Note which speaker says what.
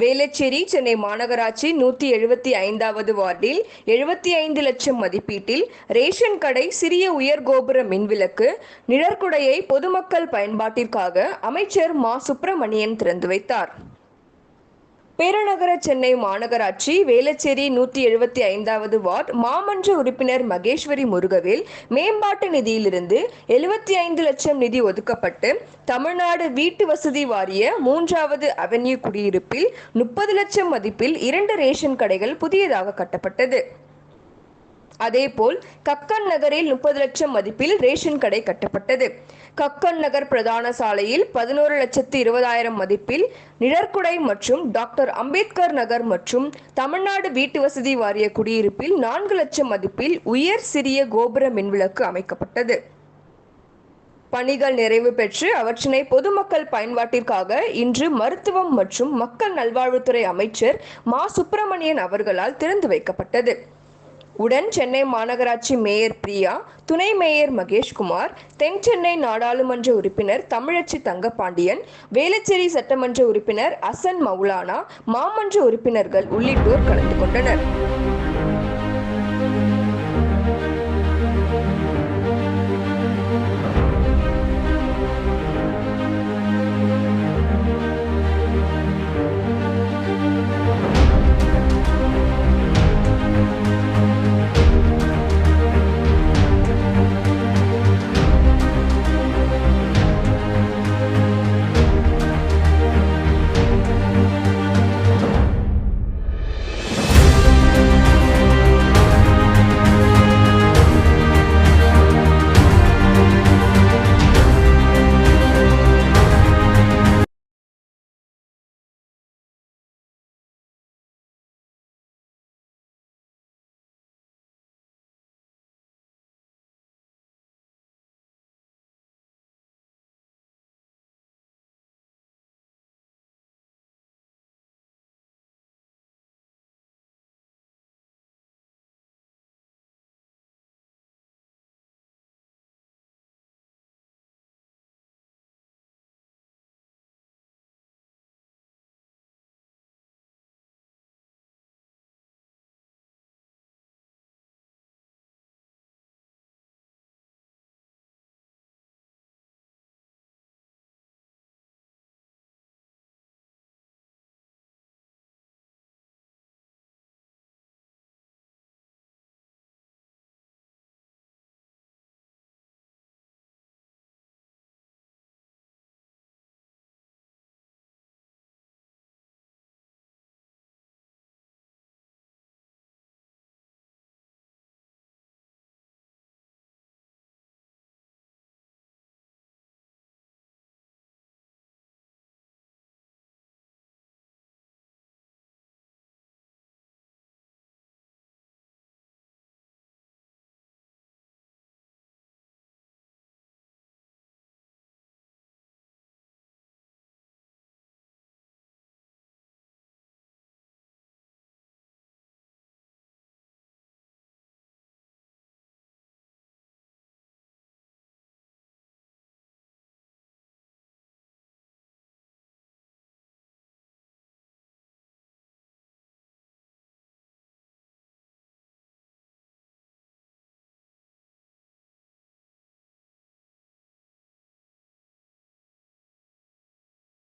Speaker 1: வேளச்சேரி சென்னை மாநகராட்சி நூற்றி எழுபத்தி ஐந்தாவது வார்டில் எழுபத்தி ஐந்து லட்சம் மதிப்பீட்டில் ரேஷன் கடை சிறிய உயர் கோபுர மின்விளக்கு நிழற்குடையை பொதுமக்கள் பயன்பாட்டிற்காக அமைச்சர் மா. சுப்பிரமணியன் திறந்து வைத்தார். பேரநகர சென்னை மாநகராட்சி வேலச்சேரி நூற்றி எழுபத்தி ஐந்தாவது வார்டு மாமன்ற உறுப்பினர் மகேஸ்வரி முருகவேல் மேம்பாட்டு நிதியிலிருந்து எழுபத்தி ஐந்து லட்சம் நிதி ஒதுக்கப்பட்டு தமிழ்நாடு வீட்டு வசதி வாரிய மூன்றாவது அவென்யூ குடியிருப்பில் முப்பது லட்சம் மதிப்பில் இரண்டு ரேஷன் கடைகள் புதியதாக கட்டப்பட்டது. அதேபோல் கக்கன் நகரில் முப்பது லட்சம் மதிப்பில் ரேஷன் கடை கட்டப்பட்டது. கக்கன் நகர் பிரதான சாலையில் பதினோரு லட்சத்து இருபதாயிரம் மதிப்பில் நிழற்குடை மற்றும் டாக்டர் அம்பேத்கர் நகர் மற்றும் தமிழ்நாடு வீட்டு வசதி வாரிய குடியிருப்பில் நான்கு லட்சம் மதிப்பில் உயர் சிறிய கோபுர மின்விளக்கு அமைக்கப்பட்டது. பணிகள் நிறைவு பெற்று அவற்றினை பொதுமக்கள் பயன்பாட்டிற்காக இன்று மருத்துவம் மற்றும் மக்கள் நல்வாழ்வுத்துறை அமைச்சர் மா. சுப்பிரமணியன் அவர்களால் திறந்து வைக்கப்பட்டது. உடன் சென்னை மாநகராட்சி மேயர் பிரியா துணை மேயர் மகேஷ்குமார் தென் சென்னை நாடாளுமன்ற உறுப்பினர் தமிழச்சி தங்கபாண்டியன் வேளச்சேரி சட்டமன்ற உறுப்பினர் அசன் மௌலானா மாமன்ற உறுப்பினர்கள் உள்ளிட்டோர் கலந்து கொண்டனர்.